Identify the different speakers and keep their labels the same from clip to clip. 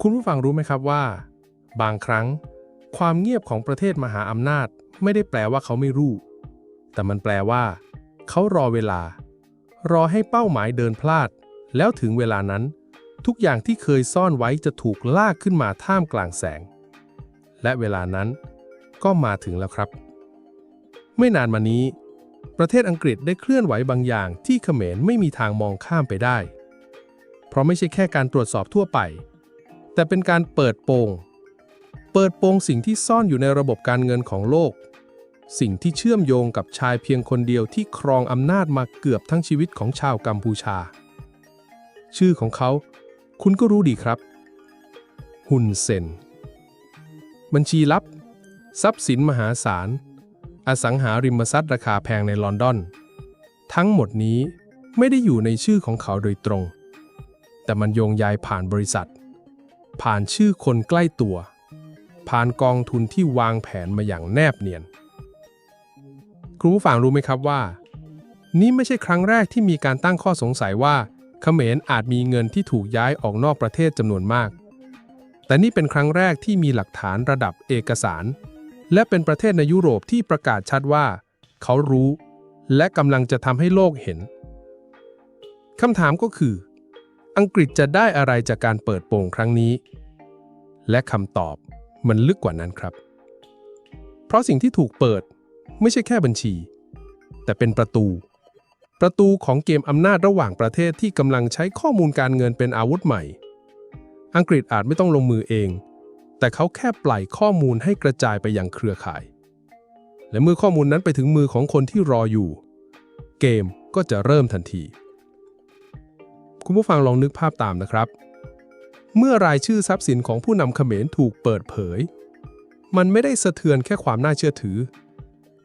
Speaker 1: คุณผู้ฟังรู้ไหมครับว่า บางครั้ง ความเงียบของประเทศมหาอำนาจไม่ได้แปลว่าเขาไม่รู้ แต่มันแปลว่า เขารอเวลา รอให้เป้าหมายเดินพลาด แล้วถึงเวลานั้น ทุกอย่างที่เคยซ่อนไว้จะถูกลากขึ้นมาท่ามกลางแสง และเวลานั้น ก็มาถึงแล้วครับ ไม่นานมานี้ ประเทศอังกฤษได้เคลื่อนไหวบางอย่างที่เขมรไม่มีทางมองข้ามไปได้ เพราะไม่ใช่แค่การตรวจสอบทั่วไป แต่เป็นการเปิดโปง เปิดโปงสิ่งที่ซ่อนอยู่ในระบบการเงินของโลก สิ่งที่เชื่อมโยงกับชายเพียงคนเดียวที่ครองอำนาจมาเกือบทั้งชีวิตของชาวกัมพูชา ชื่อของเขา คุณก็รู้ดีครับ ฮุนเซน บัญชีลับ ทรัพย์สินมหาศาล อสังหาริมทรัพย์ราคาแพงในลอนดอน ทั้งหมดนี้ไม่ได้อยู่ในชื่อของเขาโดยตรง แต่มันโยงใยผ่านบริษัท ผ่านชื่อคนใกล้ตัว ผ่านกองทุนที่วางแผนมาอย่างแนบเนียน ครูผู้ฟังรู้ไหมครับว่า นี่ไม่ใช่ครั้งแรกที่มีการตั้งข้อสงสัยว่าเขมรอาจมีเงินที่ถูกย้ายออกนอกประเทศจำนวนมาก แต่นี่เป็นครั้งแรกที่มีหลักฐานระดับเอกสาร และเป็นประเทศในยุโรปที่ประกาศชัดว่า เขารู้ และกำลังจะทำให้โลกเห็นคำถามก็คือ อังกฤษจะได้อะไรจากการเปิดโปงครั้งนี้ และคำตอบมันลึกกว่านั้นครับ เพราะสิ่งที่ถูกเปิดไม่ใช่แค่บัญชี แต่เป็นประตู ประตูของเกมอำนาจระหว่างประเทศที่กำลังใช้ข้อมูลการเงินเป็นอาวุธใหม่ อังกฤษอาจไม่ต้องลงมือเอง แต่เขาแค่ปล่อยข้อมูลให้กระจายไปยังเครือข่าย และเมื่อข้อมูลนั้นไปถึงมือของคนที่รออยู่ เกมก็จะเริ่มทันที คุณผู้ฟังลองนึกภาพตามนะครับ เมื่อรายชื่อทรัพย์สินของผู้นำเขมรถูกเปิดเผย มันไม่ได้สะเทือนแค่ความน่าเชื่อถือ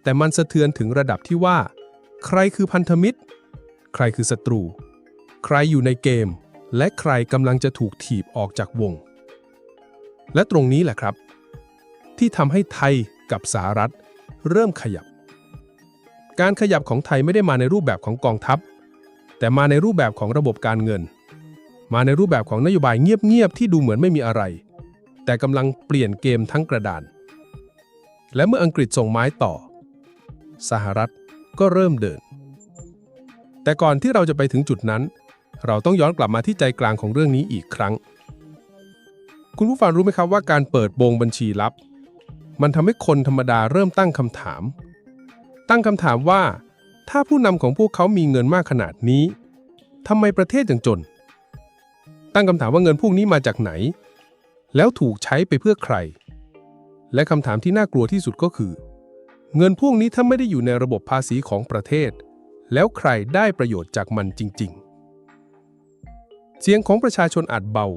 Speaker 1: แต่มันสะเทือนถึงระดับที่ว่า ใครคือพันธมิตร ใครคือศัตรู ใครอยู่ในเกม และใครกำลังจะถูกถีบออกจากวง และตรงนี้แหละครับ ที่ทำให้ไทยกับสหรัฐ เริ่มขยับ การขยับของไทยไม่ได้มาในรูปแบบของกองทัพ แต่มาในรูปแบบของระบบการเงิน มาในรูปแบบของนโยบายเงียบๆที่ดูเหมือนไม่มีอะไร แต่กำลังเปลี่ยนเกมทั้งกระดาน และเมื่ออังกฤษส่งไม้ต่อ สหรัฐก็เริ่มเดิน แต่ก่อนที่เราจะไปถึงจุดนั้น เราต้องย้อนกลับมาที่ใจกลางของเรื่องนี้อีกครั้ง คุณผู้ฟังรู้ไหมครับว่าการเปิดโปงบัญชีลับ มันทำให้คนธรรมดาเริ่มตั้งคำถาม ตั้งคำถามว่า ถ้าผู้นำของพวกเขามีเงินมากขนาดนี้ทำไมประเทศยังจน ตั้งคำถามว่าเงินพวกนี้มาจากไหน แล้วถูกใช้ไปเพื่อใคร และคำถามที่น่ากลัวที่สุดก็คือ เงินพวกนี้ถ้าไม่ได้อยู่ในระบบภาษีของประเทศ แล้วใครได้ประโยชน์จากมันจริง ๆ เสียงของประชาชนอาจเบา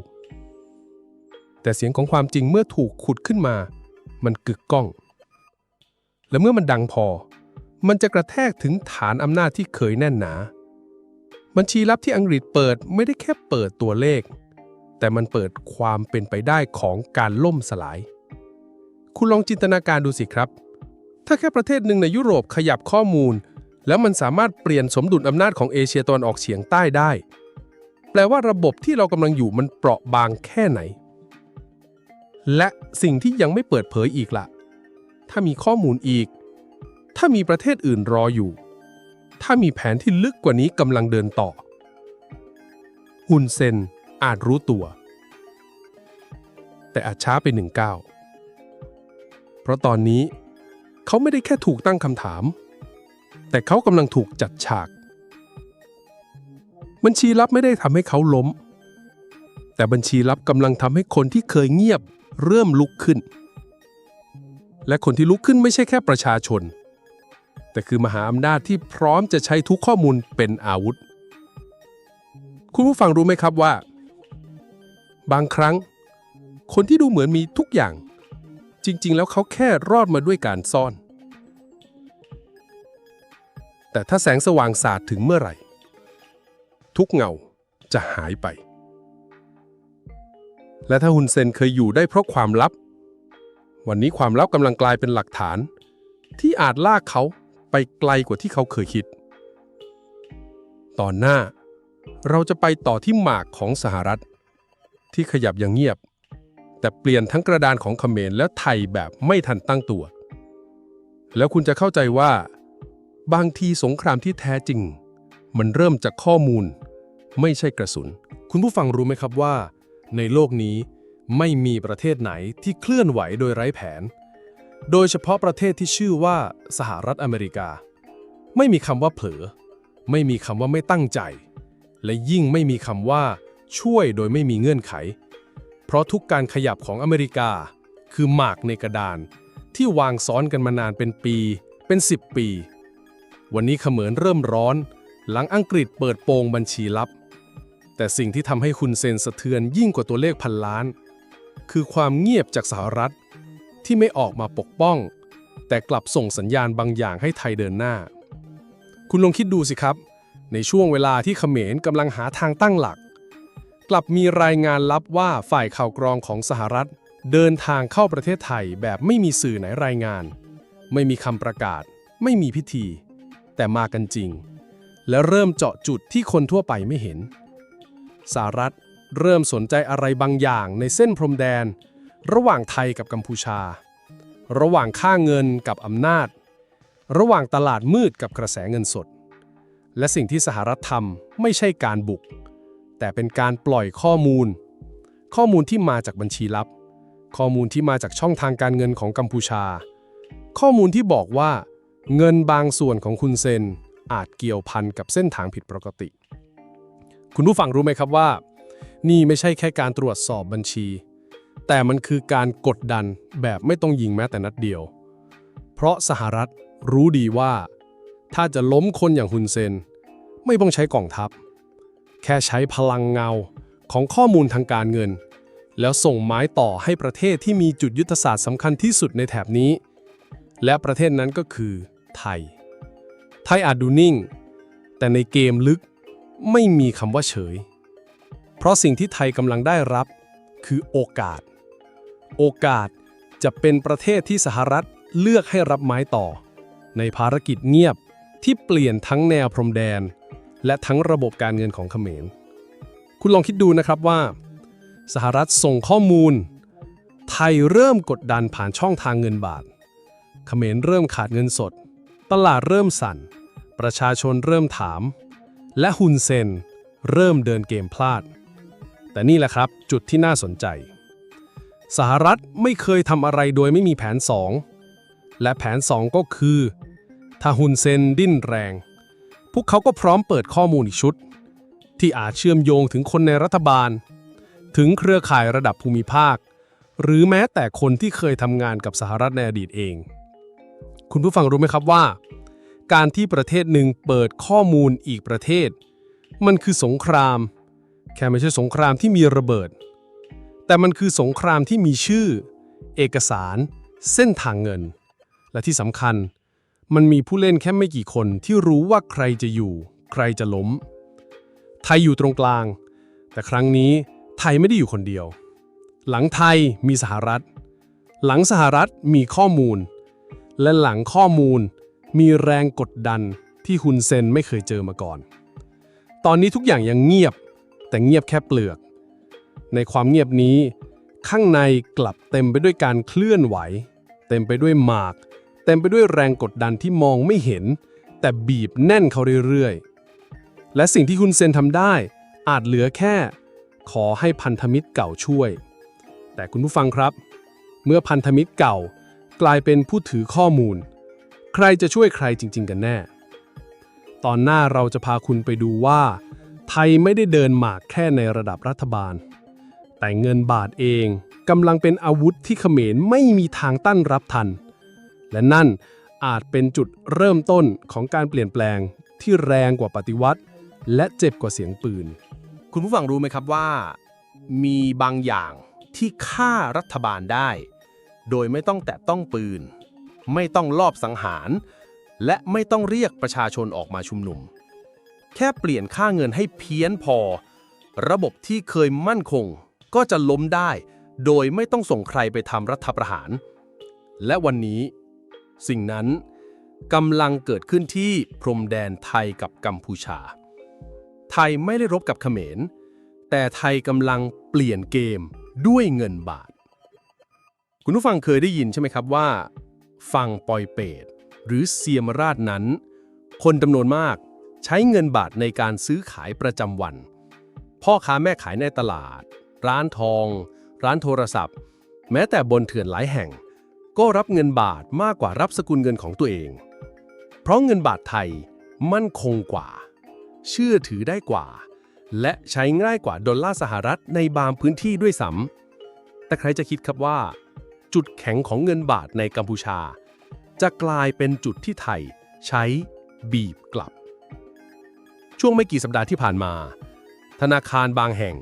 Speaker 1: แต่เสียงของความจริงเมื่อถูกขุดขึ้นมา มันกึกก้อง และเมื่อมันดังพอ มันจะกระแทกถึงฐานอำนาจที่เคยแน่นหนา บัญชีลับที่อังกฤษเปิดไม่ได้แค่เปิดตัวเลข แต่มันเปิดความเป็นไปได้ของการล่มสลาย คุณลองจินตนาการดูสิครับ ถ้าแค่ประเทศหนึ่งในยุโรปขยับข้อมูล แล้วมันสามารถเปลี่ยนสมดุลอำนาจของเอเชียตะวันออกเฉียงใต้ได้ แปลว่าระบบที่เรากำลังอยู่มันเปราะบางแค่ไหน และสิ่งที่ยังไม่เปิดเผยอีกละ่ะ ถ้ามีข้อมูลอีก ถ้ามีประเทศอื่นรออยู่ ถ้ามีแผนที่ลึกกว่านี้กำลังเดินต่อ ฮุนเซนอาจรู้ตัว แต่อาจช้าไปหนึ่งก้าว เพราะตอนนี้ เขาไม่ได้แค่ถูกตั้งคำถาม แต่เขากำลังถูกจัดฉาก บัญชีลับไม่ได้ทำให้เขาล้ม แต่บัญชีลับกำลังทำให้คนที่เคยเงียบเริ่มลุกขึ้นและคนที่ลุกขึ้นไม่ใช่แค่ประชาชน แต่คือมหาอำนาจที่พร้อมจะใช้ทุกข้อมูลเป็นอาวุธ คุณผู้ฟังรู้ไหมครับว่า บางครั้ง คนที่ดูเหมือนมีทุกอย่าง จริง ๆ แล้วเขาแค่รอดมาด้วยการซ่อน แต่ถ้าแสงสว่างสาดถึงเมื่อไหร่ ทุกเงาจะหายไป และถ้าฮุนเซนเคยอยู่ได้เพราะความลับ วันนี้ความลับกำลังกลายเป็นหลักฐานที่อาจลากเขา ไปไกลกว่าที่เขาเคยคิด ตอนหน้าเราจะไปต่อที่หมากของสหรัฐ ที่ขยับอย่างเงียบ แต่เปลี่ยนทั้งกระดานของเขมรและไทยแบบไม่ทันตั้งตัว แล้วคุณจะเข้าใจว่า บางทีสงครามที่แท้จริง มันเริ่มจากข้อมูล ไม่ใช่กระสุน คุณผู้ฟังรู้ไหมครับว่า ในโลกนี้ไม่มีประเทศไหนที่เคลื่อนไหวโดยไร้แผน โดยเฉพาะประเทศที่ชื่อว่าสหรัฐอเมริกา ไม่มีคำว่าเผลอ ไม่มีคำว่าไม่ตั้งใจ และยิ่งไม่มีคำว่า ช่วยโดยไม่มีเงื่อนไข เพราะทุกการขยับของอเมริกา คือหมากในกระดาน ที่วางซ้อนกันมานานเป็นปี เป็น 10 ปี วันนี้เขมรเริ่มร้อน หลังอังกฤษเปิดโปงบัญชีลับ แต่สิ่งที่ทำให้คุณเซนสะเทือนยิ่งกว่าตัวเลขพันล้าน คือความเงียบจากสหรัฐ ที่ไม่ออกมาปกป้อง แต่กลับส่งสัญญาณบางอย่างให้ไทยเดินหน้า คุณลองคิดดูสิครับ ในช่วงเวลาที่เขมรกำลังหาทางตั้งหลัก กลับมีรายงานลับว่าฝ่ายข่าวกรองของสหรัฐ เดินทางเข้าประเทศไทยแบบไม่มีสื่อไหนรายงาน ไม่มีคำประกาศ ไม่มีพิธี แต่มากันจริง และเริ่มเจาะจุดที่คนทั่วไปไม่เห็นสหรัฐเริ่มสนใจอะไรบางอย่างในเส้นพรมแดน ระหว่างไทยกับกัมพูชา ระหว่างค่าเงินกับอำนาจ ระหว่างตลาดมืดกับกระแสเงินสด และสิ่งที่สหรัฐทำไม่ใช่การบุก แต่เป็นการปล่อยข้อมูล ข้อมูลที่มาจากบัญชีลับ ข้อมูลที่มาจากช่องทางการเงินของกัมพูชา ข้อมูลที่บอกว่า เงินบางส่วนของคุณเซนอาจเกี่ยวพันกับเส้นทางผิดปกติ คุณผู้ฟังรู้ไหมครับว่า นี่ไม่ใช่แค่การตรวจสอบบัญชี แต่มันคือการกดดันแบบไม่ต้องยิงแม้แต่นัดเดียว เพราะสหรัฐรู้ดีว่า ถ้าจะล้มคนอย่างฮุนเซน ไม่ต้องใช้กองทัพ แค่ใช้พลังเงาของข้อมูลทางการเงิน แล้วส่งไม้ต่อให้ประเทศที่มีจุดยุทธศาสตร์สำคัญที่สุดในแถบนี้ และประเทศนั้นก็คือไทย ไทยอาจดูนิ่ง แต่ในเกมลึกไม่มีคำว่าเฉย เพราะสิ่งที่ไทยกำลังได้รับคือโอกาส โอกาสจะเป็นประเทศที่สหรัฐเลือกให้รับไม้ต่อ ในภารกิจเงียบที่เปลี่ยนทั้งแนวพรมแดน และทั้งระบบการเงินของเขมร คุณลองคิดดูนะครับว่า สหรัฐส่งข้อมูล ไทยเริ่มกดดันผ่านช่องทางเงินบาท เขมรเริ่มขาดเงินสด ตลาดเริ่มสั่น ประชาชนเริ่มถาม และฮุนเซนเริ่มเดินเกมพลาด แต่นี่แหละครับจุดที่น่าสนใจ สหรัฐไม่เคยทำอะไรโดยไม่มีแผน 2 และแผน 2 ก็คือ ถ้าฮุนเซนดิ้นแรง พวกเขาก็พร้อมเปิดข้อมูลอีกชุด ที่อาจเชื่อมโยงถึงคนในรัฐบาล ถึงเครือข่ายระดับภูมิภาค หรือแม้แต่คนที่เคยทำงานกับสหรัฐในอดีตเอง คุณผู้ฟังรู้ไหมครับว่า การที่ประเทศหนึ่งเปิดข้อมูลอีกประเทศ มันคือสงคราม แค่ไม่ใช่สงครามที่มีระเบิด แต่มันคือสงครามที่มีชื่อ เอกสาร เส้นทางเงิน และที่สำคัญ มันมีผู้เล่นแค่ไม่กี่คนที่รู้ว่าใครจะอยู่ ใครจะล้ม ไทยอยู่ตรงกลาง แต่ครั้งนี้ไทยไม่ได้อยู่คนเดียว หลังไทยมีสหรัฐ หลังสหรัฐมีข้อมูล และหลังข้อมูลมีแรงกดดันที่ฮุนเซนไม่เคยเจอมาก่อน ตอนนี้ทุกอย่างยังเงียบ แต่เงียบแค่เปลือก ในความเงียบนี้ ข้างในกลับเต็มไปด้วยการเคลื่อนไหว เต็มไปด้วยหมาก เต็มไปด้วยแรงกดดันที่มองไม่เห็น แต่บีบแน่นเขาเรื่อยๆ และสิ่งที่คุณเซนทำได้ อาจเหลือแค่ ขอให้พันธมิตรเก่าช่วย แต่คุณผู้ฟังครับ เมื่อพันธมิตรเก่ากลายเป็นผู้ถือข้อมูล ใครจะช่วยใครจริง ๆ กันแน่ ตอนหน้าเราจะพาคุณไปดูว่า ไทยไม่ได้เดินหมากแค่ในระดับรัฐบาล แต่เงินบาทเองกำลังเป็นอาวุธที่เขมรไม่มีทางต้านรับทัน และนั่นอาจเป็นจุดเริ่มต้นของการเปลี่ยนแปลงที่แรงกว่าปฏิวัติ และเจ็บกว่าเสียงปืน
Speaker 2: คุณผู้ฟังรู้ไหมครับว่า มีบางอย่างที่ฆ่ารัฐบาลได้ โดยไม่ต้องแตะต้องปืน ไม่ต้องลอบสังหาร และไม่ต้องเรียกประชาชนออกมาชุมนุม แค่เปลี่ยนค่าเงินให้เพี้ยนพอ ระบบที่เคยมั่นคง ก็จะล้มได้ โดยไม่ต้องส่งใครไปทำรัฐประหาร และวันนี้ สิ่งนั้นกำลังเกิดขึ้นที่พรมแดนไทยกับกัมพูชา ไทยไม่ได้รบกับเขมร แต่ไทยกำลังเปลี่ยนเกมด้วยเงินบาท คุณผู้ฟังเคยได้ยินใช่ไหมครับว่า ฝั่งปอยเปตหรือเซียมราชนั้น คนจำนวนมากใช้เงินบาทในการซื้อขายประจำวัน พ่อค้าแม่ขายในตลาด ร้านทอง ร้านโทรศัพท์ แม้แต่บนเถื่อนหลายแห่ง ก็รับเงินบาทมากกว่ารับสกุลเงินของตัวเอง เพราะเงินบาทไทยมั่นคงกว่า เชื่อถือได้กว่า และใช้ง่ายกว่าดอลลาร์สหรัฐในบางพื้นที่ด้วยซ้ำแต่ใครจะคิดครับว่า จุดแข็งของเงินบาทในกัมพูชา จะกลายเป็นจุดที่ไทยใช้บีบกลับ ช่วงไม่กี่สัปดาห์ที่ผ่านมา ธนาคารบางแห่ง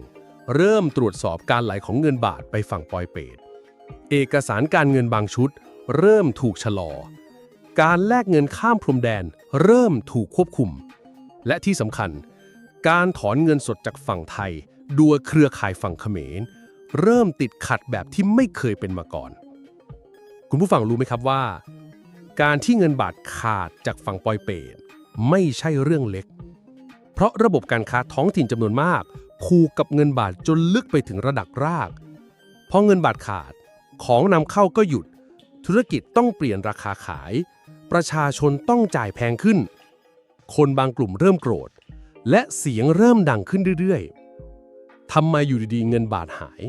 Speaker 2: เริ่มตรวจสอบการไหลของเงินบาทไปฝั่งปอยเปตเอกสารการเงินบางชุด เริ่มถูกชะลอ การแลกเงินข้ามพรมแดน เริ่มถูกควบคุม และที่สำคัญ การถอนเงินสดจากฝั่งไทยโดยเครือข่ายฝั่งเขมร เริ่มติดขัดแบบที่ไม่เคยเป็นมาก่อน คุณผู้ฟังรู้ไหมครับว่า การที่เงินบาทขาดจากฝั่งปอยเปตไม่ใช่เรื่องเล็ก เพราะระบบการค้าท้องถิ่นจำนวนมาก ผูกกับเงินบาทจนลึกไปถึงระดับรากพอเงินบาทขาด ของนำเข้าก็หยุด ธุรกิจต้องเปลี่ยนราคาขาย ประชาชนต้องจ่ายแพงขึ้น คนบางกลุ่มเริ่มโกรธ และเสียงเริ่มดังขึ้นเรื่อยๆทำไมอยู่ดีๆ เงินบาทหาย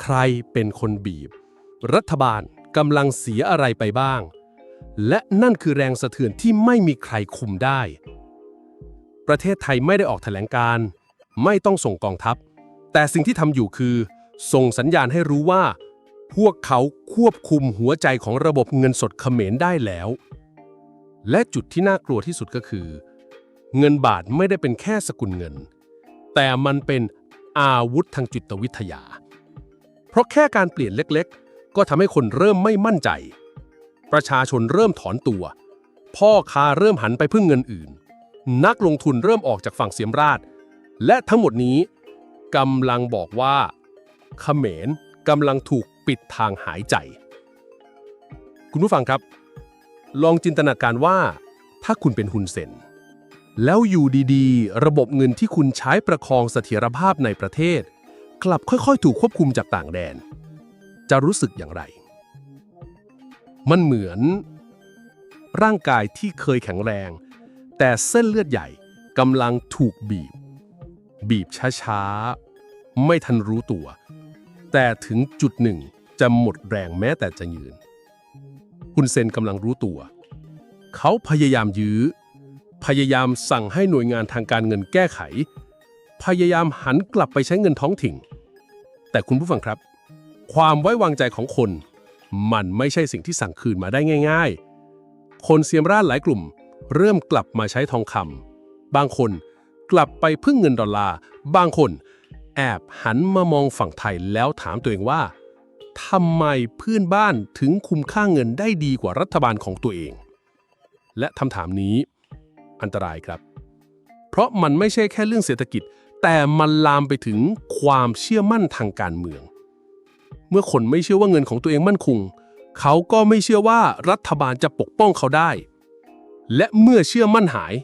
Speaker 2: ใครเป็นคนบีบ รัฐบาลกำลังเสียอะไรไปบ้าง และนั่นคือแรงสะเทือนที่ไม่มีใครคุมได้ ประเทศไทยไม่ได้ออกแถลงการณ์ ไม่ต้องส่งกองทัพ แต่สิ่งที่ทำอยู่คือ ส่งสัญญาณให้รู้ว่า พวกเขาควบคุมหัวใจของระบบเงินสดเขมรได้แล้ว และจุดที่น่ากลัวที่สุดก็คือ เงินบาทไม่ได้เป็นแค่สกุลเงิน แต่มันเป็นอาวุธทางจิตวิทยา เพราะแค่การเปลี่ยนเล็กๆ ก็ทำให้คนเริ่มไม่มั่นใจ ประชาชนเริ่มถอนตัว พ่อค้าเริ่มหันไปพึ่งเงินอื่น นักลงทุนเริ่มออกจากฝั่งเสียมราช และทั้งหมดนี้กำลังบอกว่าเขมรกำลังถูกปิดทางหายใจ คุณผู้ฟังครับ ลองจินตนาการว่า ถ้าคุณเป็นฮุนเซน แล้วอยู่ดีๆ ระบบเงินที่คุณใช้ประคองเสถียรภาพในประเทศ กลับค่อยๆ ถูกควบคุมจากต่างแดน จะรู้สึกอย่างไร มันเหมือน ร่างกายที่เคยแข็งแรง แต่เส้นเลือดใหญ่กำลังถูกบีบ บีบช้าๆ ไม่ทันรู้ตัว แต่ถึงจุดหนึ่งจะหมดแรงแม้แต่จะยืน คุณเซนกำลังรู้ตัว เขาพยายามยื้อ พยายามสั่งให้หน่วยงานทางการเงินแก้ไข พยายามหันกลับไปใช้เงินท้องถิ่น แต่คุณผู้ฟังครับ ความไว้วางใจของคน มันไม่ใช่สิ่งที่สั่งคืนมาได้ง่าย ๆ คนเซียมราชหลายกลุ่ม เริ่มกลับมาใช้ทองคำบางคน กลับไปพึ่งเงินดอลลาร์ บางคน แอบหันมามองฝั่งไทยแล้วถามตัวเองว่าทำไมเพื่อนบ้านถึงคุมค่าเงินได้ดีกว่ารัฐบาลของตัวเอง และคำถามนี้ อันตรายครับ เพราะมันไม่ใช่แค่เรื่องเศรษฐกิจ แต่มันลามไปถึงความเชื่อมั่นทางการเมือง เมื่อคนไม่เชื่อว่าเงินของตัวเองมั่นคง เขาก็ไม่เชื่อว่ารัฐบาลจะปกป้องเขาได้ และเมื่อเชื่อมั่นหาย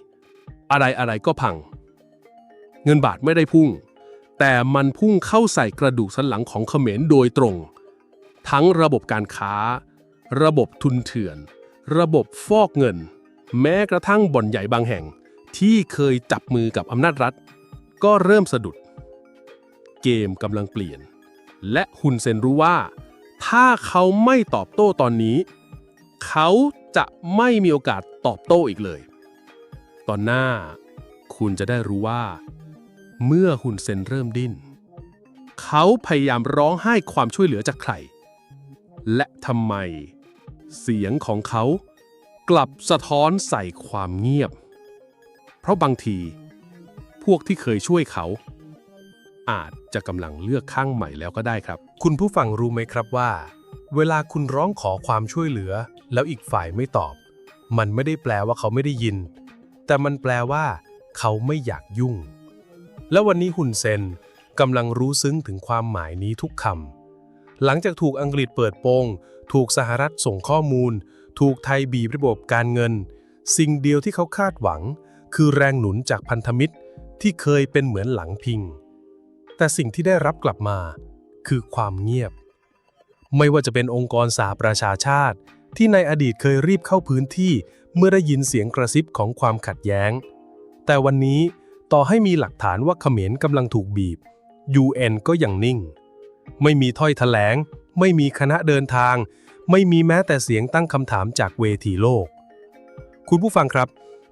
Speaker 2: อะไรอะไรก็พัง เงินบาทไม่ได้พุ่ง แต่มันพุ่งเข้าใส่กระดูกสันหลังของเขมรโดยตรง ทั้งระบบการค้า ระบบทุนเถื่อน ระบบฟอกเงิน แม้กระทั่งบ่อนใหญ่บางแห่ง ที่เคยจับมือกับอำนาจรัฐ ก็เริ่มสะดุด เกมกำลังเปลี่ยน และฮุนเซนรู้ว่า ถ้าเขาไม่ตอบโต้ตอนนี้ เขาจะไม่มีโอกาสตอบโต้อีกเลย ตอนหน้าคุณจะได้รู้ว่า เมื่อฮุนเซนเริ่มดิ้น เขาพยายามร้องไห้ความช่วยเหลือจากใคร และทำไม เสียงของเขากลับสะท้อนใส่ความเงียบ เพราะบางที พวกที่เคยช่วยเขา อาจจะกำลังเลือกข้างใหม่แล้วก็ได้ครับ
Speaker 1: คุณผู้ฟังรู้ไหมครับว่า เวลาคุณร้องขอความช่วยเหลือ แล้วอีกฝ่ายไม่ตอบ มันไม่ได้แปลว่าเขาไม่ได้ยิน แต่มันแปลว่า เขาไม่อยากยุ่ง แล้ววันนี้ฮุนเซนกำลังรู้ซึ้งถึงความหมายนี้ทุกคำ หลังจากถูกอังกฤษเปิดโปง ถูกสหรัฐส่งข้อมูล ถูกไทยบีบระบบการเงิน สิ่งเดียวที่เขาคาดหวัง คือแรงหนุนจากพันธมิตรที่เคยเป็นเหมือนหลังพิง แต่สิ่งที่ได้รับกลับมา คือความเงียบ ไม่ว่าจะเป็นองค์กรสหประชาชาติ ที่ในอดีตเคยรีบเข้าพื้นที่เมื่อได้ยินเสียงกระซิบของความขัดแย้ง แต่วันนี้ ต่อให้มีหลักฐานว่าเขมรกำลังถูกบีบ UN ก็ยังนิ่ง ไม่มีถ้อยแถลง ไม่มีคณะเดินทาง ไม่มีแม้แต่เสียงตั้งคำถามจากเวทีโลก คุณผู้ฟังครับ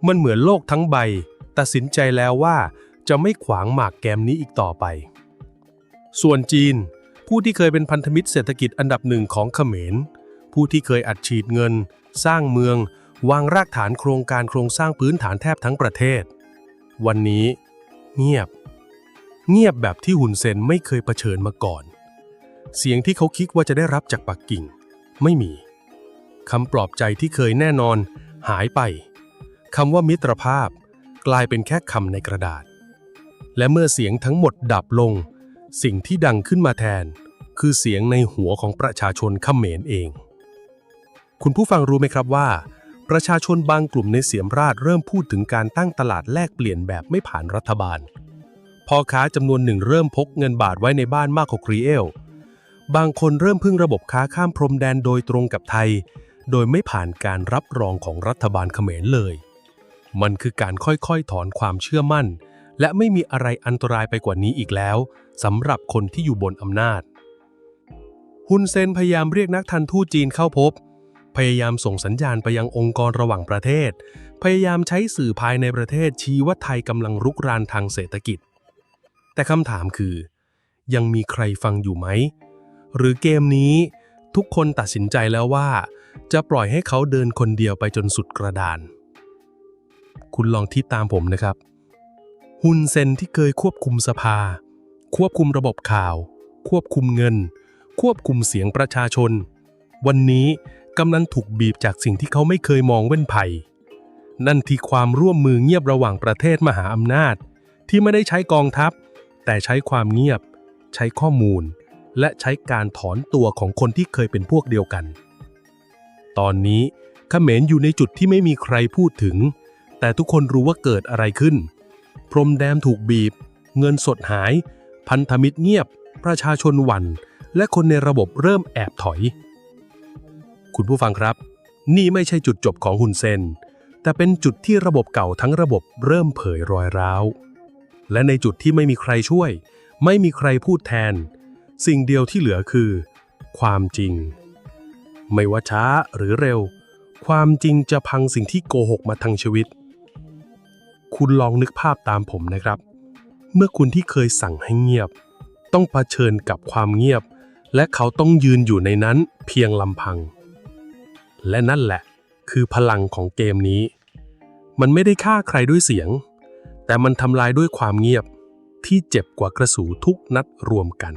Speaker 1: มันเหมือนโลกทั้งใบ ตัดสินใจแล้วว่าจะไม่ขวางหมากแกมนี้อีกต่อไป ส่วนจีน ผู้ที่เคยเป็นพันธมิตรเศรษฐกิจอันดับหนึ่งของเขมร ผู้ที่เคยอัดฉีดเงิน สร้างเมือง วางรากฐานโครงการโครงสร้างพื้นฐานแทบทั้งประเทศ วันนี้ เงียบ เงียบแบบที่หุนเซนไม่เคยเผชิญมาก่อน เสียงที่เขาคิดว่าจะได้รับจากปักกิ่ง ไม่มีคำปลอบใจที่เคยแน่นอน หายไปคำว่ามิตรภาพ กลายเป็นแค่คำในกระดาษ และเมื่อเสียงทั้งหมดดับลง สิ่งที่ดังขึ้นมาแทน คือเสียงในหัวของประชาชนเขมรเอง คุณผู้ฟังรู้ไหมครับว่า ประชาชนบางกลุ่มในเสียมราชเริ่มพูดถึงการตั้งตลาดแลกเปลี่ยนแบบไม่ผ่านรัฐบาลพ่อค้าจำนวนหนึ่งเริ่มพกเงินบาทไว้ในบ้านมากกว่าครีเอล บางคนเริ่มพึ่งระบบค้าข้ามพรมแดนโดยตรงกับไทย โดยไม่ผ่านการรับรองของรัฐบาลเขมรเลย มันคือการค่อยๆ ถอนความเชื่อมั่น และไม่มีอะไรอันตรายไปกว่านี้อีกแล้วสำหรับคนที่อยู่บนอำนาจ ฮุนเซนพยายามเรียกนักทันทูตจีนเข้าพบ พยายามส่งสัญญาณไปยังองค์กรระหว่างประเทศ พยายามใช้สื่อภายในประเทศชี้ว่าไทยกำลังรุกรานทางเศรษฐกิจ แต่คำถามคือ ยังมีใครฟังอยู่ไหม หรือเกมนี้ทุกคนตัดสินใจแล้วว่า จะปล่อยให้เขาเดินคนเดียวไปจนสุดกระดาน คุณลองที่ตามผมนะครับฮุนเซนที่เคยควบคุมสภา ควบคุมระบบข่าว ควบคุมเงิน ควบคุมเสียงประชาชน วันนี้ กำลังถูกบีบจากสิ่งที่เขาไม่เคยมองเว้นภัย นั่นที่ความร่วมมือเงียบระหว่างประเทศมหาอำนาจ ที่ไม่ได้ใช้กองทัพ แต่ใช้ความเงียบ ใช้ข้อมูล และใช้การถอนตัวของคนที่เคยเป็นพวกเดียวกัน ตอนนี้เขมรอยู่ในจุดที่ไม่มีใครพูดถึง แต่ทุกคนรู้ว่าเกิดอะไรขึ้น พรมแดนถูกบีบ เงินสดหาย พันธมิตรเงียบ ประชาชนหวั่น และคนในระบบเริ่มแอบถอย คุณผู้ฟังครับ นี่ไม่ใช่จุดจบของฮุนเซน แต่เป็นจุดที่ระบบเก่าทั้งระบบเริ่มเผยรอยร้าว และในจุดที่ไม่มีใครช่วย ไม่มีใครพูดแทน สิ่งเดียวที่เหลือคือ ความจริง ไม่ว่าช้าหรือเร็ว ความจริงจะพังสิ่งที่โกหกมาทั้งชีวิต คุณลองนึกภาพตามผมนะครับ เมื่อคุณที่เคยสั่งให้เงียบ ต้องเผชิญกับความเงียบและเขาต้องยืนอยู่ในนั้นเพียงลำพัง และนั่นแหละ คือพลังของเกมนี้ มันไม่ได้ฆ่าใครด้วยเสียง แต่มันทำลายด้วยความเงียบที่เจ็บกว่ากระสุนทุกนัดรวมกัน